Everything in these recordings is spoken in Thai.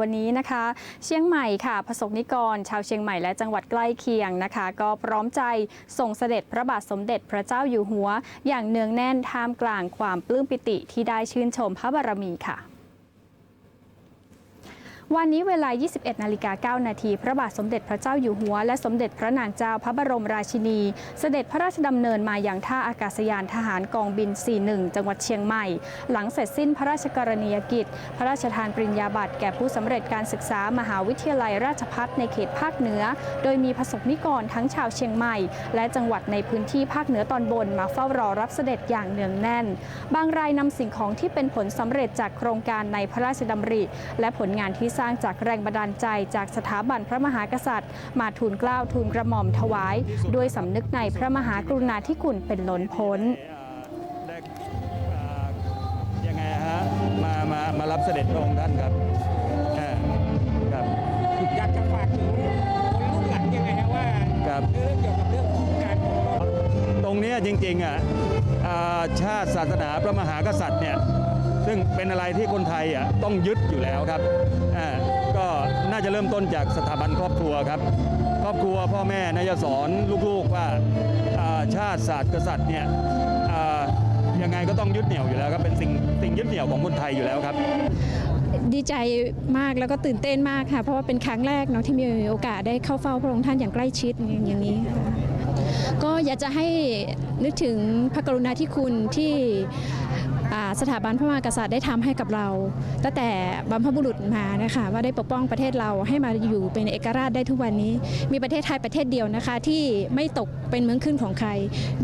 วันนี้นะคะ เชียงใหม่ค่ะประสบนิกร ชาวเชียงใหม่และจังหวัดใกล้เคียงนะคะ ก็พร้อมใจส่งเสด็จพระบาทสมเด็จพระเจ้าอยู่หัว อย่างเนืองแน่นท่ามกลางความปลื้มปิติที่ได้ชื่นชมพระบารมีค่ะ วันนี้เวลา 21 นาฬิกา 9 นาที พระบาทสมเด็จพระเจ้าอยู่หัว และสมเด็จพระนางเจ้าพระบรมราชินี เสด็จพระราชดำเนินมาอยังท่าอากาศยานทหารกองบิน 41 จังหวัดเชียงใหม่ หลังเสร็จสิ้นพระราชกรณียกิจ พระราชทานปริญญาบัตรแก่ผู้สำเร็จการศึกษามหาวิทยาลัยราชภัฏในเขตภาคเหนือ โดยมีประสบนิกรทั้งชาวเชียงใหม่ และจังหวัดในพื้นที่ภาคเหนือตอนบนมาเฝ้ารอรับเสด็จอย่างเนืองแน่น บางรายนำสิ่งของที่เป็นผลสำเร็จจากโครงการในพระราชดำริ และผลงานที่สร้างจากแรงบันดาลใจจากสถาบันพระมหากษัตริย์ มาทูลเกล้าทูลกระหม่อมถวาย ด้วยสำนึกในพระมหากรุณาธิคุณเป็นล้นพ้นยังไงฮะมามามารับเสด็จพระองค์ท่านครับอ่าครับอยากจะฝากถึงคนรุ่นหลังยังไงฮะว่าครับเรื่องเกี่ยวกับเรื่องของการปกป้องตรงนี้จริงๆอะชาติศาสนาพระมหากษัตริย์เนี่ย ซึ่งเป็นอะไรที่คนไทยอะต้องยึดอยู่แล้วครับอ่าก็น่าจะเริ่มต้นจากสถาบันครอบครัวครับ ครอบครัวพ่อแม่น่าจะสอนลูกๆว่าชาติศาสตร์กษัตริย์เนี่ยยังไงก็ต้องยึดเหนี่ยวอยู่แล้วครับเป็นสิ่งสิ่งยึดเหนี่ยวของคนไทยอยู่แล้วครับ ดีใจมากแล้วก็ตื่นเต้นมากค่ะ เพราะว่าเป็นครั้งแรกเนาะที่มีโอกาสได้เข้าเฝ้าพระองค์ท่านอย่างใกล้ชิดอย่างนี้ค่ะก็อยากจะให้นึกถึงพระกรุณาธิคุณที่ สถาบันพระมหากษัตริย์ได้ทำให้กับเรา ตั้งแต่บรรพบุรุษมานะคะว่าได้ปกป้องประเทศเราให้มาอยู่เป็นเอกราชได้ทุกวันนี้ มีประเทศไทยประเทศเดียวนะคะ ที่ไม่ตกเป็นเมืองขึ้นของใคร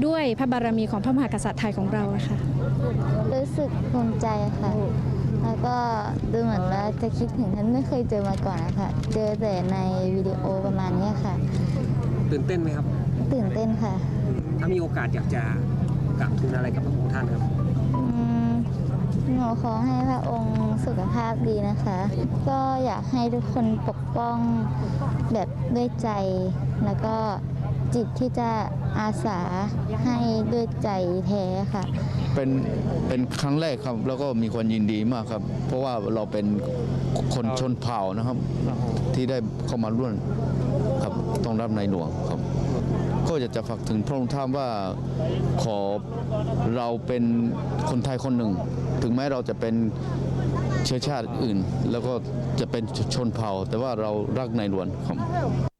ด้วยพระบารมีของพระมหากษัตริย์ไทยของเราอะค่ะ รู้สึกภูมิใจค่ะแล้วก็ดูเหมือนว่าจะคิดถึงท่านไม่เคยเจอมาก่อนนะคะเจอแต่ในวิดีโอประมาณเนี้ยค่ะ ตื่นเต้นไหมครับ ตื่นเต้นค่ะ ถ้ามีโอกาสอยากจะกราบทูลอะไรกับพระองค์ท่านครับอืม หนูขอให้พระองค์สุขภาพดีนะคะ ก็อยากให้ทุกคนปกป้องแบบด้วยใจ แล้วก็จิตที่จะอาสาให้ด้วยใจแท้ค่ะ เป็นเป็นครั้งแรกครับ แล้วก็มีความยินดีมากครับ เพราะว่าเราเป็นคนชนเผ่านะครับ ที่ได้เข้ามาร่วมครับต้องรับในหลวงครับ ก็อยากจะฝากถึงพระองค์ท่านว่าขอเราเป็นคนไทยคนหนึ่ง ถึงแม้เราจะเป็นเชื้อชาติอื่น แล้วก็จะเป็นชนเผ่า แต่ว่าเรารักในหลวงครับ